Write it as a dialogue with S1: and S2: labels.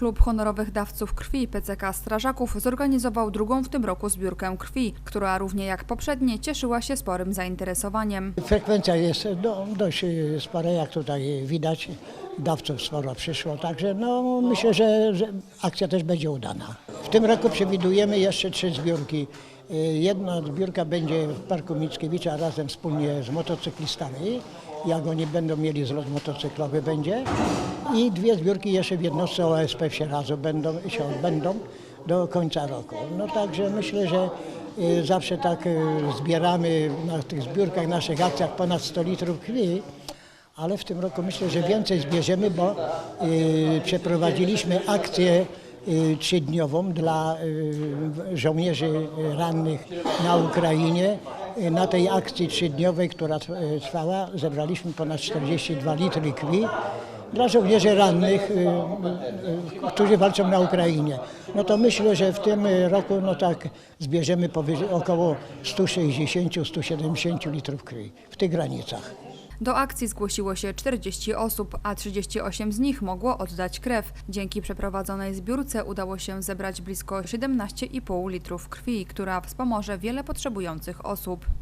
S1: Klub Honorowych Dawców Krwi PCK Strażaków zorganizował drugą w tym roku zbiórkę krwi, która równie jak poprzednie cieszyła się sporym zainteresowaniem.
S2: Frekwencja jest no, dość spora, jak tutaj widać. Dawców sporo przyszło, także no, myślę, że, że akcja też będzie udana. W tym roku przewidujemy jeszcze trzy zbiórki. Y, Jedna zbiórka będzie w Parku Mickiewicza razem wspólnie z motocyklistami, jak oni będą mieli zlot motocyklowy będzie. I dwie zbiórki jeszcze w jednostce OSP w Sieradzu będą, się odbędą do końca roku. No także myślę, że y, zawsze tak y, zbieramy na tych zbiórkach, naszych akcjach ponad 100 litrów krwi, ale w tym roku myślę, że więcej zbierzemy, bo y, przeprowadziliśmy akcję trzydniową dla żołnierzy rannych na Ukrainie. Na tej akcji trzydniowej, która trwała, zebraliśmy ponad 42 litry krwi dla żołnierzy rannych, y, y, y, którzy walczą na Ukrainie. No to myślę, że w tym roku no tak zbierzemy około 160-170 litrów krwi w tych granicach.
S1: Do akcji zgłosiło się 40 osób, a 38 z nich mogło oddać krew. Dzięki przeprowadzonej zbiórce udało się zebrać blisko 17,5 litrów krwi, która wspomoże wiele potrzebujących osób.